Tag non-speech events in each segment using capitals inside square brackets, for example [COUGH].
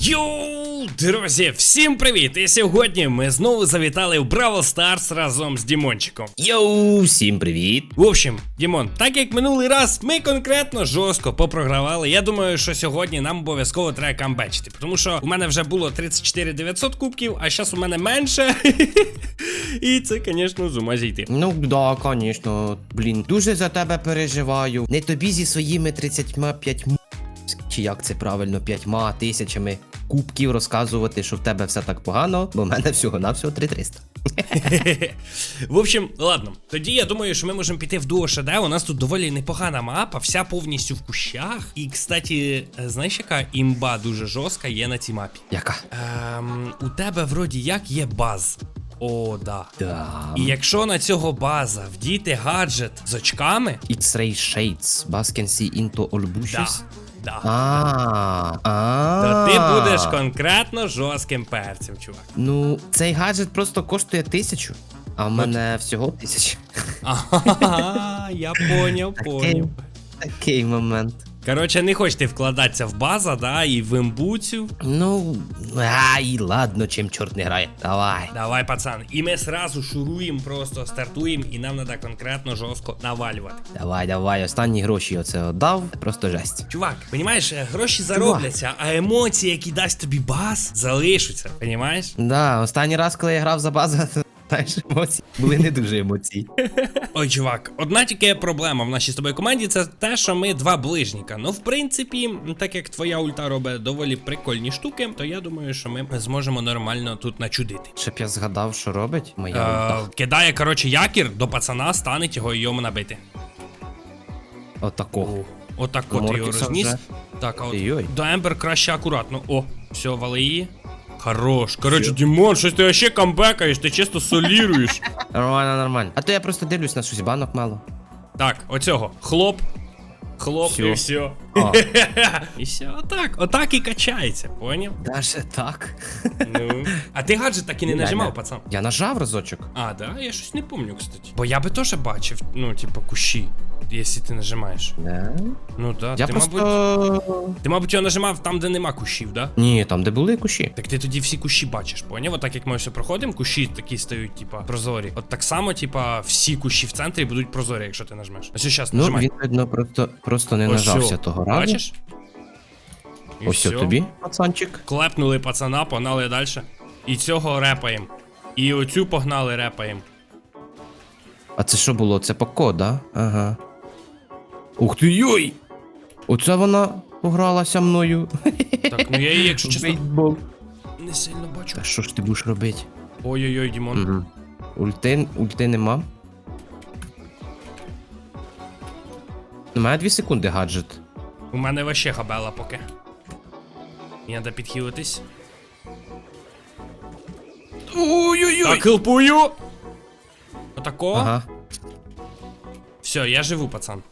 Йоу, друзі, всім привіт! І сьогодні ми знову завітали в Бравл Старс разом з Дімончиком. Йоу, всім привіт! В общем, Дімон, так як минулий раз ми конкретно жорстко попрогравали, я думаю, що сьогодні нам обов'язково треба камбечити. Тому що у мене вже було 34 900 кубків, а зараз у мене менше. [LAUGHS] І це, звісно, з ума зійти. Ну да, звісно, блін, дуже за тебе переживаю. Не тобі зі своїми 35 м- чи як це правильно, п'ятьма тисячами кубків розказувати, що в тебе все так погано, бо в мене всього на всього 3300. В общем, ладно. Тоді я думаю, що ми можемо піти в дуо ШД. У нас тут доволі непогана мапа, вся повністю в кущах. І, кстати, е, знаєш, яка імба дуже жорстка є на цій мапі? Яка? Ем, у тебе вроді як є баз. О, да. Да. І якщо на цього база вдіти гаджет з очками, X-Ray Shades, Bask can see into all bushes. да, А, а. то ти будеш конкретно жорстким перцем, чувак. Ну, цей гаджет просто коштує тисячу, а в мене всього тисяча. Ага, я поняв, поняв. такий момент. Коротше, не хочете вкладатися в база, да, і в імбуцю. Ну, ай, ладно, чим чорт не грає. Давай. Давай, пацан. І ми сразу шуруємо, просто стартуємо, і нам треба конкретно жорстко навалювати. Давай, давай, останні гроші оце отдав, просто жесть. Чувак, понімаєш, е, гроші заробляться, а емоції, які дасть тобі бас, залишаться. Понімаєш? Да, останній раз, коли я грав за базу, [LAUGHS] знаєш, емоції були не дуже емоції. Ой, чувак, одна тільки проблема в нашій з тобою команді це те, що ми два ближніка. Ну, в принципі, так як твоя ульта робить доволі прикольні штуки, то я думаю, що ми зможемо нормально тут начудити. Щоб я згадав, що робить моя Е, ульта. кидає, коротше, якір до пацана, станеть його і йому набити. Отакого. Отак от його розніс. Так, а от до Ембер краще акуратно. О, все, вали її. Хорош. Короче, Димон, щось ти вообще камбекаєш, ти чисто соліруєш. [LAUGHS] Нормально, нормально. А то я просто дивлюсь на щось банок мало. Так, оцього. Хлоп. Хлоп Всьо. і все. А. І все, отак, отак і качається, поняв? Даже так. Ну. А ти гаджет так і не нажимав, пацан. Я нажав разочок. А, да? Я щось не помню, кстати. Бо я би теж бачив, ну, типа, кущі, якщо ти нажимаєш. Да. Ну да, Я ти, просто. мабуть, ти, мабуть, його нажимав там, де нема кущів, да? Ні, там де були кущі. Так ти тоді всі кущі бачиш, поняв? От так як ми все проходимо, кущі такі стають, типа, прозорі. От так само, типа, всі кущі в центрі будуть прозорі, якщо ти нажмеш. Ось зараз Ну, нажимай. він, видно, просто, просто не Ось нажався сьо. того разу. Бачиш? І Ось що тобі, пацанчик. Клепнули пацана, погнали далі. І цього репаєм. І оцю погнали репаєм. А це що було? Це Поко, да? Ага. Ух ти йой! Оце вона погралася мною. Так, ну я її, якщо чесно, Бейсбол. не сильно бачу. Та що ж ти будеш робити? Ой-ой-ой, Дімон. Угу. Ульти, ульти нема. У мене 2 секунди гаджет. У мене вообще хабела поки. Мені треба підхилитись. Ой-ой-ой! Так, хелпую! Отако. Ага. Все, я живу, пацан.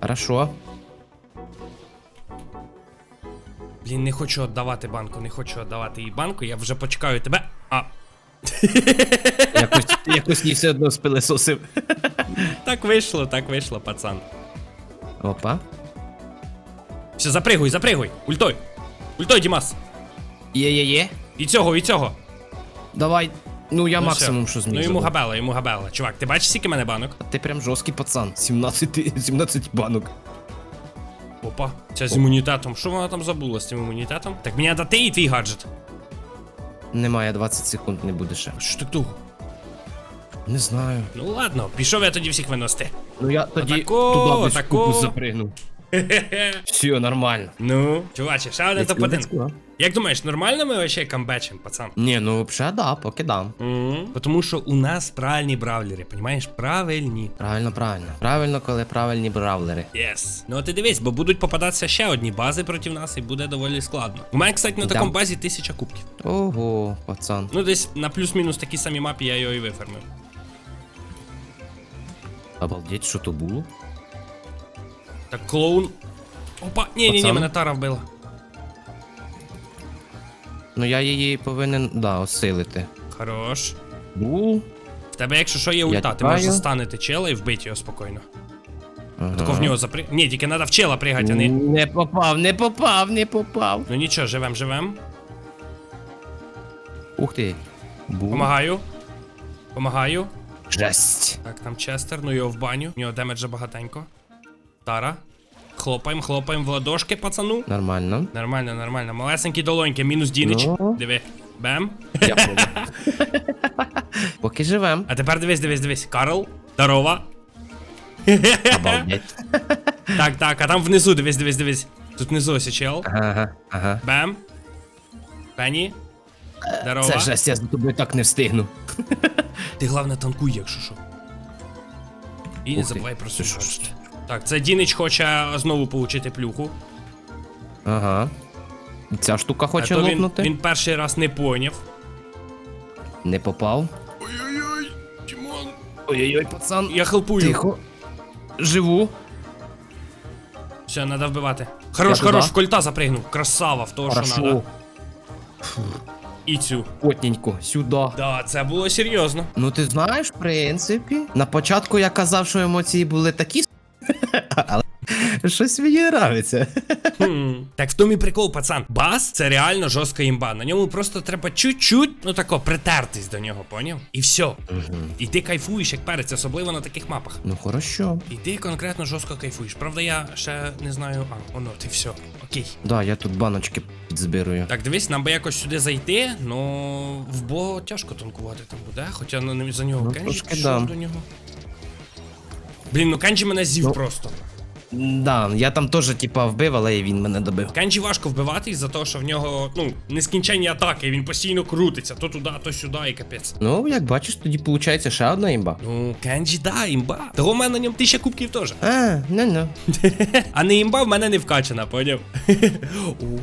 Хорошо. Блін, не хочу віддавати банку, не хочу віддавати їй банку, я вже почекаю тебе. А, Якось, якось її все одно спилесосив. так вийшло, так вийшло, пацан. Опа. Все, запригуй, запригуй. Ультой. Ультой, Дімас. Є-є-є. І цього, і цього. Давай. Ну я Ну, максимум, все. що зміг. Ну йому зробив. габела, йому габела. Чувак, ти бачиш, скільки в мене банок? Ти прям жорсткий пацан. 17, 17 банок. Опа, ця з імунітетом. Що вона там забула з цим імунітетом? Так мені треба ти і твій гаджет. Немає 20 секунд, не буде ще. Що ти туго? Не знаю. Ну ладно, пішов я тоді всіх виносити. Ну я тоді Отако, туди отако. купу запригнув. [LAUGHS] Все, нормально. Ну, чуваче, ще один Let's топ-1. Як думаєш, нормально ми вообще камбечим, пацан? Ні, ну взагалі да, поки дам. Мгм. Тому що у нас правильні бравлери, понімаєш? Правильні. Правильно, правильно. Правильно, коли правильні бравлери. Єс. Ну а ти дивись, бо будуть попадатися ще одні бази проти нас, і буде доволі складно. У мене, кстати, на Да. такому базі тисяча кубків. Ого, пацан. Ну, десь на плюс-мінус такій самій мапі я його і вифермив. Обалдеть, що то було? Так, клоун. Опа, ні, ні, ні, Пацан. мене тара вбила. Ну я її повинен, да, осилити. Хорош. Бул. В тебе, якщо що, є ульта, ти тікаю. можеш застанити чела і вбити його спокійно. Ага. Тако в нього запри... Ні, тільки треба в чела пригати, а не. Не попав, не попав, не попав. Ну нічого, живем, живем. Ух ти. Бу. Помагаю. Помагаю. Жесть. Так, там Честер, ну його в баню. У нього демеджа багатенько. Тара. Хлопаємо, хлопаємо в ладошки, пацану. Нормально. Нормально, нормально. Малесенькі долоньки, мінус Дінич. Ну. Диви. Бем. Я понял. [LAUGHS] Поки живем. А тепер дивись, дивись, дивись. Карл. Здорова. [LAUGHS] Обалдеть. Так, так, а там внизу, дивись, дивись, дивись. Тут внизу ось чел. Ага, ага. Бем. Пенні. Здорова. Це жесть, я за тобою так не встигну. [LAUGHS] Ти головне танкуй, якщо що. І не Ух ти. забувай про Це що. Так, це Дінич хоче знову получити плюху. Ага. Ця штука А хоче то він, лопнути. він перший раз не поняв. Не попав. Ой-ой-ой, Тімон. Ой-ой-ой, пацан. Я хелпую. Тихо. Живу. Все, треба вбивати. Хорош, Я хорош, туди. в кольта запригнув. Красава, в того, що Хорошо. надо. І цю. Потненько, сюди. Да, це було серйозно. Ну ти знаєш, в принципі. На початку я казав, що емоції були такі. [LAUGHS] Але щось мені нравиться. Хм. Так в тому і прикол, пацан. Бас це реально жорстка імба. На ньому просто треба чуть-чуть, ну тако, притертись до нього, поняв? І все. І ти кайфуєш як перець, особливо на таких мапах. Ну хорошо. І ти конкретно жорстко кайфуєш. Правда, я ще не знаю. А, воно, ти все. Окей. Да, я тут баночки підзбирую. Так, дивись, нам би якось сюди зайти, ну в бо тяжко танкувати там буде, хоча ну, не за нього Ну, Кенджі пішов да. до нього. Блін, ну Кенджі мене з'їв Ну. просто. Да, я там теж типа вбив, але і він мене добив. Кенджі важко вбивати із-за того, що в нього ну нескінченні атаки, він постійно крутиться, то туди, то сюди, і капець. Ну, як бачиш, тоді виходить ще одна імба. Ну, Кенджі, да, імба. Того в мене на ньому тисяча кубків теж. А, ну ну. А не імба в мене не вкачана, поняв? [LAUGHS]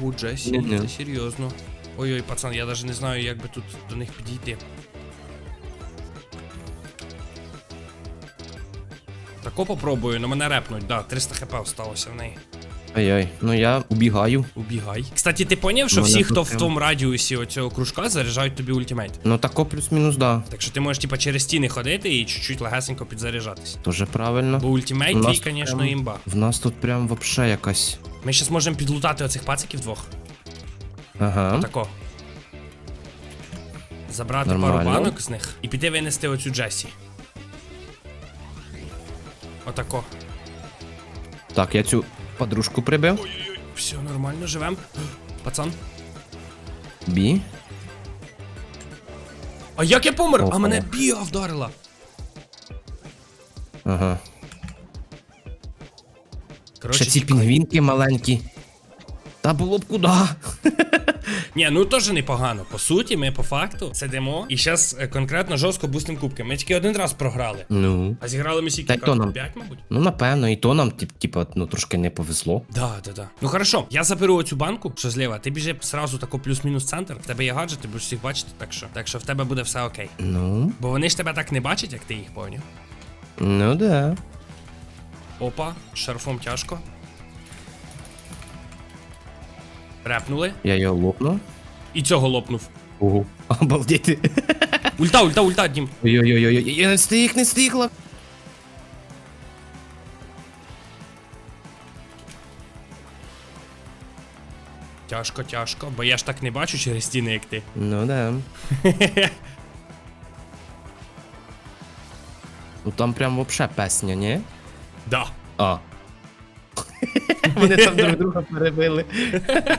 О, Джесі, це серйозно. Ой-ой, пацан, я навіть не знаю, як би тут до них підійти. Тако попробую, на мене репнуть, да, 300 хп осталося в неї. Ай-ай, ну я убігаю. Убігай. Кстати, ти поняв, що Мене всі, хто в тому радіусі оцього кружка, заряджають тобі ультимейт. Ну тако плюс-мінус, да. Так що ти можеш, типа, через стіни ходити і чуть-чуть легесенько підзаряджатись. Тоже правильно. Бо ультимейт У твій, нас звісно, імба. В нас тут прям вообще якась. Ми ще зможемо підлутати оцих пациків двох. Ага. Тако. Забрати Нормально. пару банок з них і піти винести оцю Джесі. Отако. Так, я цю подружку прибив. Ой-ой-ой, все нормально, живем. Пацан. Бі. А як я помер? А мене біга вдарила. Ага. Коротше, Ще ці тікай. пінгвінки маленькі. Та було б куди. [LAUGHS] Ні, ну теж непогано. По суті, ми по факту сидимо і зараз конкретно жорстко бустим кубки. Ми тільки один раз програли. Ну. А зіграли ми сіки то нам. 5, мабуть. Ну, напевно, і то нам, тип, типа, ну трошки не повезло. Да, да, да. Ну хорошо, я заберу оцю банку, що зліва. Ти біжи сразу тако плюс-мінус центр. В тебе є гаджет, ти будеш всіх бачити, так що. Так що в тебе буде все окей. Ну. Бо вони ж тебе так не бачать, як ти їх поняв. Ну да. Опа, шарфом тяжко. Репнули. Я його лопну. І цього лопнув. Ого. Обалдіти. Ульта, ульта, ульта, Дім. Ой-ой-ой, я не встиг, не встигла. Тяжко, тяжко, бо я ж так не бачу через стіни, як ти. Ну да. [LAUGHS] Ну там прям вообще песня, ні? Да. А. [LAUGHS] Вони там друг друга перебили. [LAUGHS]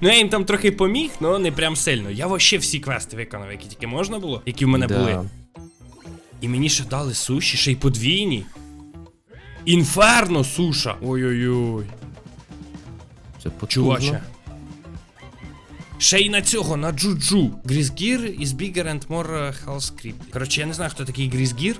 Ну я їм там трохи поміг, але не прям сильно. Я вообще всі квести виконав, які тільки можна було, які в мене Да. були. І мені ще дали суші, ще й подвійні. Інферно суша. Ой-ой-ой. Це. Чуваче. Ще й на цього, на джуджу. Грізгір is bigger and more uh, health script. Коротше, я не знаю, хто такий Грізгір.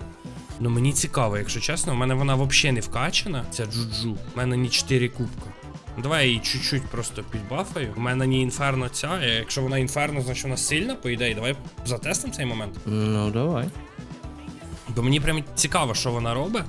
Ну мені цікаво, якщо чесно, у мене вона взагалі не вкачана, ця джуджу. У мене ні 4 кубка. Давай я її чуть-чуть просто підбафаю. У мене не інферно ця, якщо вона інферно, значить вона сильна, по ідеї. Давай затестимо цей момент. Ну давай. Бо мені прям цікаво, що вона робить.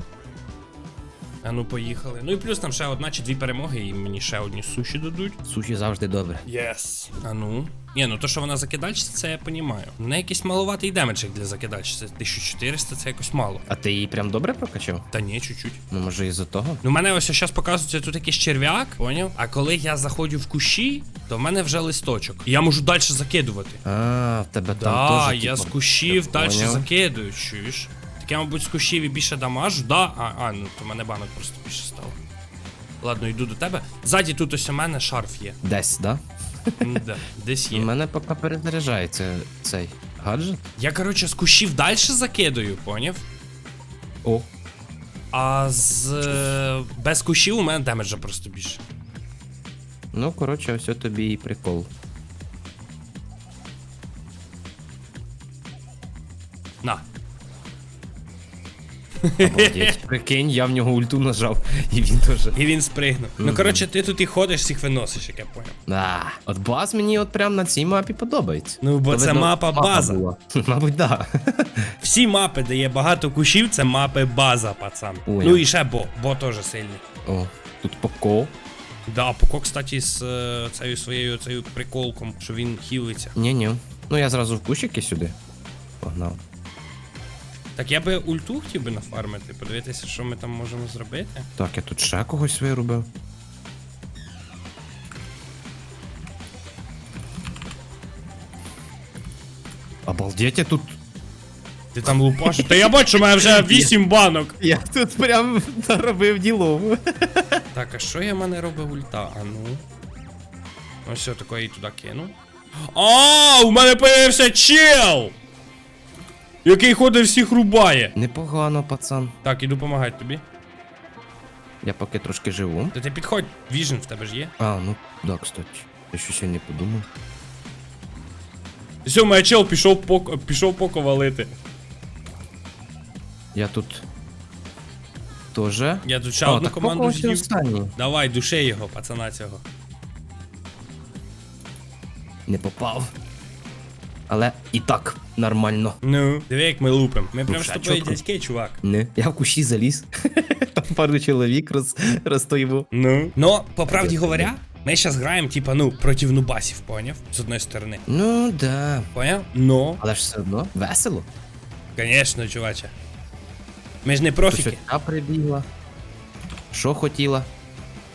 А ну поїхали. Ну і плюс там ще одна чи дві перемоги, і мені ще одні суші дадуть. Суші завжди добре. Єс. А ну. Ні, ну то, що вона закидальщиця, це я понімаю. У неї якийсь маловатий демедж як для закидальщиці. 1400 це якось мало. А ти її прям добре прокачав? Та ні, чуть-чуть. Ну може із-за того? Ну, мене ось зараз показується тут якийсь черв'як, поняв? А коли я заходжу в кущі, то в мене вже листочок. І я можу далі закидувати. А, в тебе там Да, теж. я з типу, кущів далі закидую, чуєш? Так я, мабуть, з кущів і більше дамажу, да? А, а, ну то мене банок просто більше стало. Ладно, йду до тебе. Ззаді тут ось у мене шарф є. Десь, да? Ну, де, десь У є. мене поки перезаряджається цей гаджет. Я, коротше, з кущів далі закидую, поняв? О. А з е, без кущів у мене демеджа просто більше. Ну, коротше, ось тобі і прикол. На. Обалдеть. Прикинь, я в нього ульту нажав, і він теж. І він спригнув. Ну, коротше, ти тут і ходиш, всіх виносиш, як я поняв. Да. От баз мені от прям на цій мапі подобається. Ну, бо То, це видно, мапа база. була. [LAUGHS] Мабуть, да. [LAUGHS] Всі мапи, де є багато кущів, це мапи база, пацан. Ой. Ну і ще бо, бо теж сильний. О, тут поко. Да, Поко, кстати, з е, цією своєю цією приколком, що він хілиться. Ні-ні. Ну я зразу в кущики сюди. Погнав. Так я би ульту хотів би нафармити, подивитися, що ми там можемо зробити. Так, я тут ще когось вирубив. Обалдеть, я тут. Ти там лупаш. Та я бачу, у мене вже 8 банок. Я тут прям наробив ділов. Так, а що я в мене робив ульта? А ну. Ось все, таке і туди кину. А, у мене появився чел! Який ходить всіх рубає. Непогано, пацан. Так, іду помагати тобі. Я поки трошки живу. Та ти підходь, віжен в тебе ж є. А, ну да, кстати. Я я не подумав. Все, мене чел пішов поко, пішов поко валити. Я тут. Тоже. Я тут ще одну команду з'їв. Давай, души його, пацана цього. Не попав. Але і так нормально. Ну, диви, як ми лупим. Ми прям ще тобою чітко. дядьки, чувак. Не. Я в кущі заліз. [LAUGHS] Там пару чоловік роз... розстоїмо. Ну. Но, по правді говоря, ми зараз граємо, типа, ну, проти нубасів, поняв? З одної сторони. Ну да. Поняв? Но, Але ж все одно весело. конечно, чуваче. Ми ж не профіки. сюди прибігла. Що хотіла?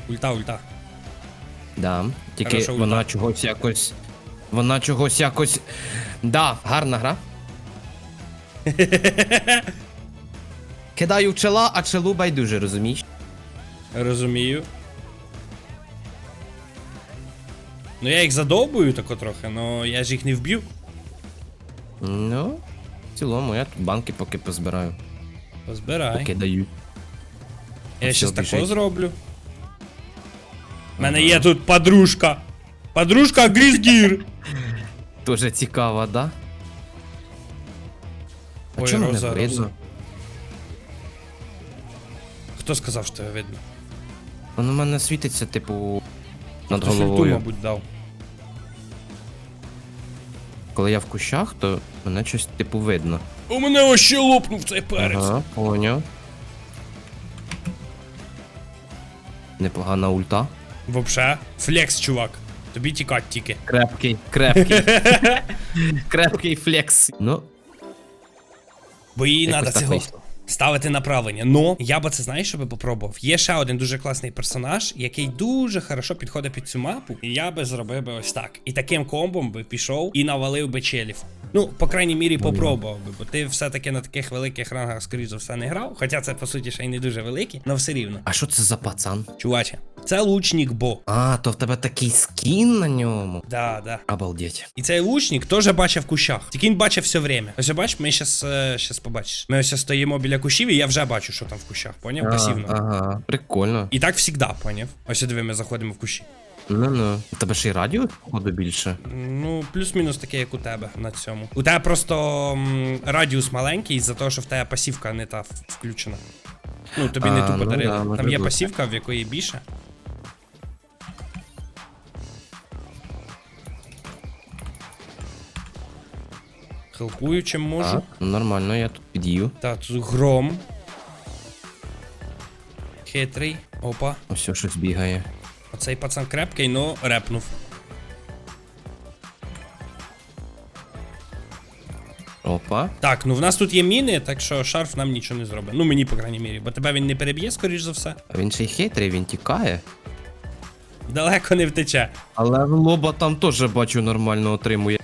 Ульта, ульта. Да. Тільки Хороша ульта. вона чогось якось. Вона чогось якось. Да, гарна гра. [LAUGHS] Кидаю в чела, а челу байдуже, розумієш? Розумію. Ну я їх задовбую тако трохи, но я ж їх не вб'ю. Ну, в цілому, я тут банки поки позбираю. Позбирай. Поки даю. Я щас тако зроблю. У мене є тут подружка. Подружка Грізгір. Тоже цікаво, да? А Ой, чому не Роза, видно? Роза. Хто сказав, що тебе видно? Воно в мене світиться, типу, над Хтось ульту, головою. мабуть, дав. Коли я в кущах, то мене щось типу видно. У мене ось ще лопнув цей перець. Ага, поняв. Непогана ульта. Вообще, флекс, чувак. Тобі тікать тільки. Крепкий, крепкий. [LAUGHS] крепкий флекс. Ну, Бо їй треба цього вийшло. ставити направлення. Ну, я би це знаєш, що би попробував. Є ще один дуже класний персонаж, який дуже хорошо підходить під цю мапу. І я би зробив би ось так. І таким комбом би пішов і навалив би челів. Ну, по крайній мірі, попробував би, бо ти все-таки на таких великих рангах, скоріш за все, не грав. Хоча це по суті ще й не дуже великі, але все рівно. а що це за пацан? Чуваче, це лучник Бо. А, то в тебе такий скін на ньому. Да, да. Обалдеть. І цей лучник теж бачив в кущах. Тільки він бачив все время. Ось бач, ми щас, е, щас побачиш. Ми ось стоїмо біля кущів, і я вже бачу, що там в кущах, поняв? А, Пасивно. Ага, прикольно. І так завжди, поняв? Ось диви, ми заходимо в кущі. Ну ну. У тебе ще й радіус, походу, більше. Ну, плюс-мінус таке, як у тебе на цьому. У тебе просто м, радіус маленький, із-за того, що в тебе пасівка не та в- включена. Ну, тобі не А, ту ну подарили. да, може Там є бути. пасівка, в якої більше. Хелпую, чим можу. Так, нормально, я тут під'їв. Так, тут гром. Хитрий. Опа. Ось щось бігає. Оцей пацан крепкий, но репнув. Опа. Так, ну в нас тут є міни, так що шарф нам нічого не зробить. Ну мені, по крайній мірі, бо тебе він не переб'є, скоріш за все. А він ще й хитрий, він тікає. Далеко не втече. Але лоба там теж бачу нормально отримує.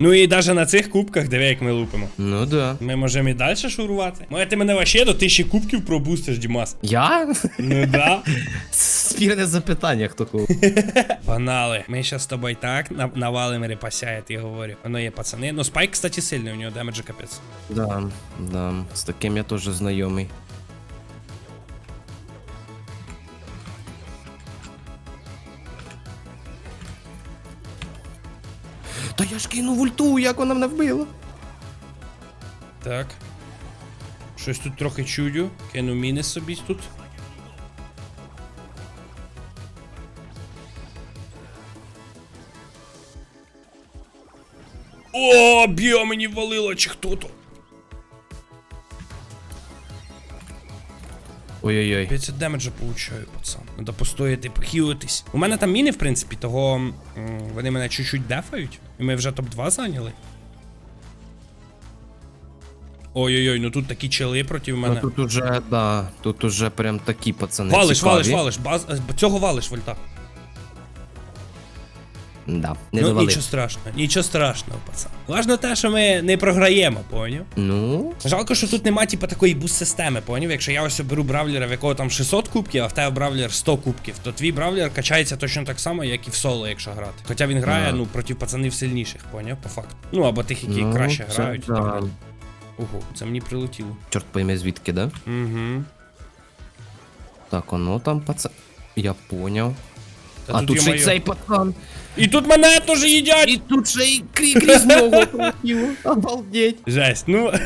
Ну і навіть на цих кубках, диви, як ми лупимо. Ну да. Ми можемо і далі шурувати. Може ти мене вообще до тисячі кубків пробустиш, Дімас. Я? Ну да. Спірне запитання, хто кого. Погнали. Ми зараз з тобою так нав- навалимо репася, я тобі говорю. Воно є пацани. Ну спайк, кстати, сильний, у нього демеджа капець. Да, да. З таким я теж знайомий. Та я ж кинув ульту, як вона мене вбила. Так. Щось тут трохи чудю. Кину міни собі тут. О, біо мені валило, чи хто то? Ой-ой-ой. 50 демеджа получаю, пацан. Надо постояти, похилитись. У мене там міни, в принципі, того м, вони мене чуть-чуть дефають. І ми вже топ-2 зайняли. Ой-ой-ой, ну тут такі чели проти Ну мене. тут уже, да, тут уже прям такі пацани. Валиш, цікаві. валиш, валиш. Баз... е, Цього валиш, вольта. Да, не ну, довалив. нічого страшного, нічого страшного, пацан. Важно те, що ми не програємо, поняв? Ну, Жалко, що тут нема, типу, такої буст-системи, поняв? Якщо я ось беру бравлера, в якого там 600 кубків, а в тебе бравлер 100 кубків, то твій бравлер качається точно так само, як і в соло, якщо грати. Хоча він грає, Ага. ну, проти пацанів сильніших, поняв? По факту. Ну, або тих, які ну, краще це грають. Да. Ого, це мені прилетіло. Чорт пойме звідки, да? Угу. Так, оно там пацан. Я поняв. Та а тут ще й є-моє. цей пацан. І тут мене теж їдять! І тут ще й крі крізь ногу пролетіло. Обалдеть. Жесть, ну. [LAUGHS]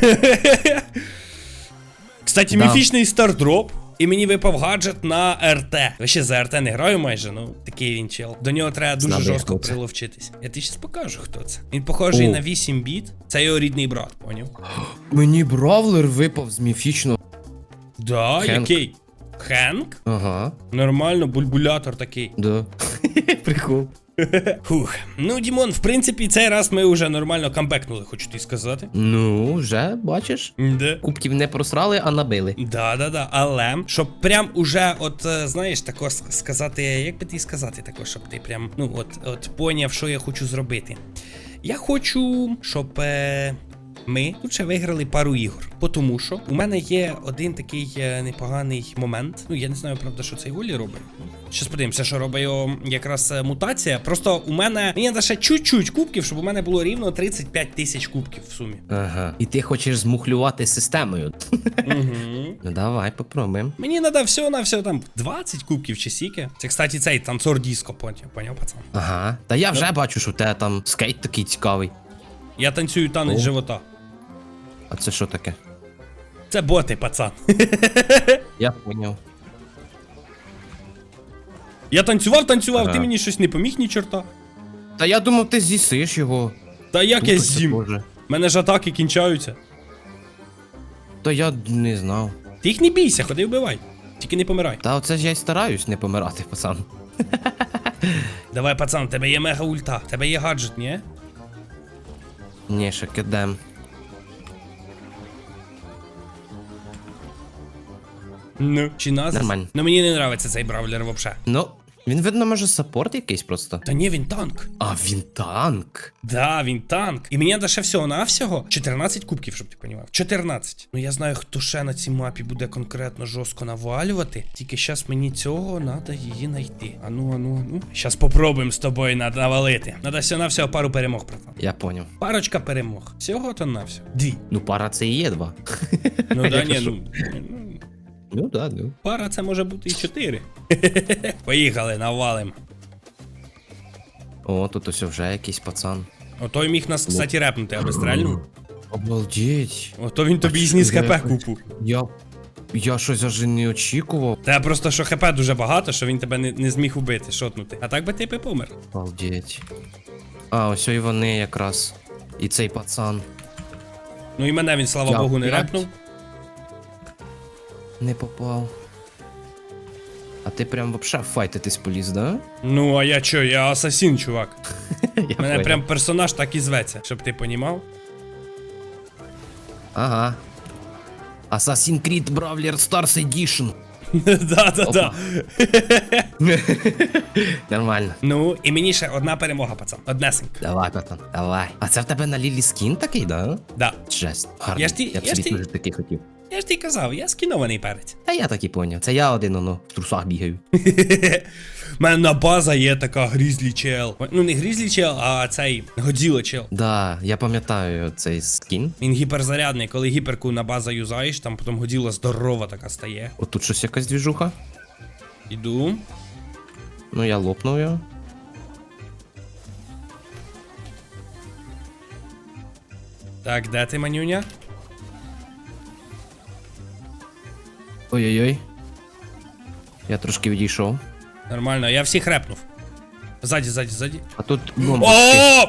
Кстати, Да. міфічний стардроп. І мені випав гаджет на РТ. Ви ще за РТ не граю майже, ну такий він чел. До нього треба дуже Знаю, жорстко хто це. приловчитись. Я тобі зараз покажу, хто це. Він похожий О. на 8 біт. Це його рідний брат, поняв? Мені бравлер випав з міфічного. Да, Хенк. який? Хенк? Ага, Нормально, бульбулятор такий. да. [LAUGHS] Прикол. Фух. Ну, Дімон, в принципі, цей раз ми вже нормально камбекнули, хочу тобі сказати. Ну, вже бачиш. Де? Кубків не просрали, а набили. Да, да, да. Але щоб прям уже, от е, знаєш, тако сказати, як би ти сказати, тако, щоб ти прям, ну от, от поняв, що я хочу зробити. Я хочу, щоб е, ми тут ще виграли пару ігор. Тому що у мене є один такий е, непоганий момент. Ну я не знаю, правда, що цей Олі робить. Щас подивимося, що робить його якраз е, мутація. Просто у мене мені треба ще чуть-чуть кубків, щоб у мене було рівно 35 тисяч кубків в сумі. Ага. І ти хочеш змухлювати системою. Угу. [LAUGHS] Ну давай, попробуємо. Мені треба всього на всього там 20 кубків чи сіки. Це, кстати, цей танцор диско, поняв, поняв, пацан. Ага. Та я вже бачу, що у тебе там скейт такий цікавий. Я танцюю танець живота. А це що таке? Це боти, пацан. [LAUGHS] Я поняв. Я танцював, танцював, Ага. ти мені щось не поміг ні чорта. Та я думав, ти з'їсиш його. Та як я Тупо це з'їм? Боже. Мене ж атаки кінчаються. Та я не знав. Ти їх не бійся, ходи вбивай. Тільки не помирай. Та оце ж я й стараюсь не помирати, пацан. Давай, пацан, в тебе є мега ульта, в тебе є гаджет, ні? Ні, ще кидем. Ну, чи нас? Нормально. Ну мені не нравиться цей бравлер вообще. Ну, він видно, може, саппорт якийсь просто. Та ні, він танк. А він танк. Да, він танк. І мені треба ще всього навсього 14 кубків, щоб ти понімав. 14. Ну я знаю, хто ще на цій мапі буде конкретно жорстко навалювати. Тільки зараз мені цього треба її знайти. Ану, ану, ану. Щас попробуємо з тобою навалити. Надо всього навсього пару перемог, братан. Я поняв. Парочка перемог. Всього то навсього. Дві. Ну, пара це і є два. Ну да, [LAUGHS] ні, ну. Ну, да, ну. Пара це може бути і чотири. [LAUGHS] Поїхали, навалим. О, тут ось вже якийсь пацан. Ото й міг нас, кстати, репнути, аби стрельнув. Обалдеть. Ото він тобі А зніс хп купу. Я. Я щось аж не очікував. Та просто що хп дуже багато, що він тебе не, не зміг убити, шотнути. А так би ти б помер. Обалдеть. А, ось і вони якраз. І цей пацан. Ну і мене він, слава Я Богу, не п'ять. репнув. Не попав. А ти прям вообще файтитись поліз, да? Ну, а я чо, я асасін, чувак. [LAUGHS] Я Мене понял. прям персонаж так і зветься, щоб ти понімав. Ага. Assassin's Creed Brawler Stars Edition. [LAUGHS] Да-да-да. [LAUGHS] Нормально. Ну, і мені ще одна перемога, пацан. Однесенька. Давай, пацан, давай. А це в тебе на Лілі скін такий, да? Да. Жесть. Гарний. Я ж ті- я б я ж собі ті- такий хотів. Я ж тобі казав, я скінований перець. Та я так і поняв. Це я один, оно, в трусах бігаю. У мене на база є така грізлі чел. Ну не грізлі чел, а цей Годзіла чел. Да, я пам'ятаю цей скін. Він гіперзарядний, коли гіперку на база юзаєш, там потім Годзіла здорова така стає. От тут щось якась двіжуха. Іду. Ну я лопнув його. Так, де ти, манюня? Ой-ой-ой. Я трошки відійшов. Нормально, я всіх репнув. Ззаді, ззаді, ззаді. А тут бомбочки. О!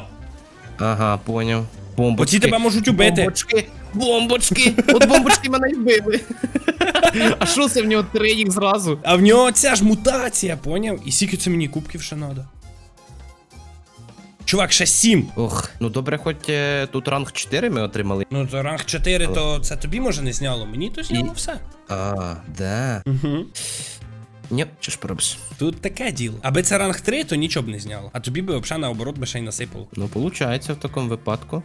Ага, поняв. Бомбочки. Оці тебе можуть убити. Бомбочки. Бомбочки. От бомбочки мене й вбили. А що це в нього три їх зразу? А в нього ця ж мутація, поняв? І скільки це мені кубків ще надо. Чувак, ще 7. Ох, ну добре, хоч е, тут ранг 4 ми отримали. Ну то ранг 4, то це тобі може не зняло, мені то зняло І- все. А, да. Угу. Ні, що ж поробиш? Тут таке діло. Аби це ранг 3, то нічого б не зняло. А тобі би взагалі наоборот би ще й насипало. Ну, виходить в такому випадку.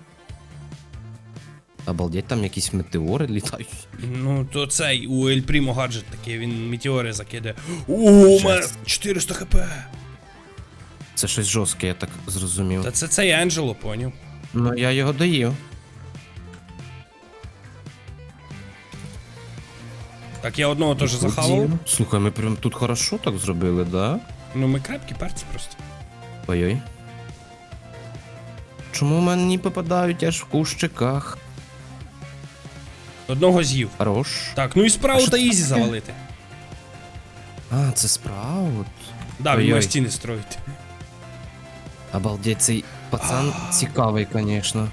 Обалдеть, там якісь метеори літають. Ну, то цей у Ель Прімо гаджет такий, він метеори закидає. О, у мене Жесть. 400 хп. Це щось жорстке, я так зрозумів. Та це цей Енджело, поняв. Ну, я його доїв. Так я одного теж захавав. Слухай, ми прям тут хорошо так зробили, да? Ну ми крепкі перці просто. Ой-ой. Чому мені попадають аж в кущиках? Одного з'їв. Хорош. Так, ну і справу та ізі завалити. А, це спраут. Да, він Ой-ой. стіни строїти. Обалдеть, цей пацан [GASPS] цікавий, звісно.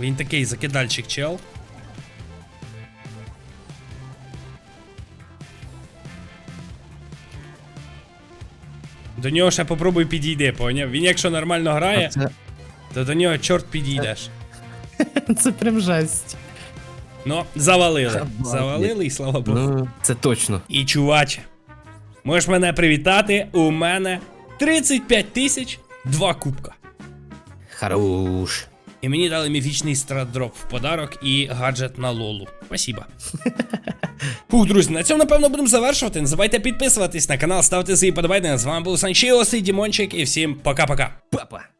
Він такий закидальчик чел. До нього ще попробуй підійди, поняв? Він якщо нормально грає, Це, то до нього чорт підійдеш. [LAUGHS] це прям жесть. Ну, завалили. Завалили і слава Богу. Ну, це точно. І чуваче, можеш мене привітати, у мене 35 тисяч, два кубка. Хорош. І мені дали міфічний страдроп в подарок і гаджет на лолу. Спасибо. [LAUGHS] Фух, друзі, на цьому напевно будемо завершувати. Не забувайте підписуватись на канал, ставте свої подобайки. З вами був Санчіос і Дімончик, і всім пока-пока. Папа.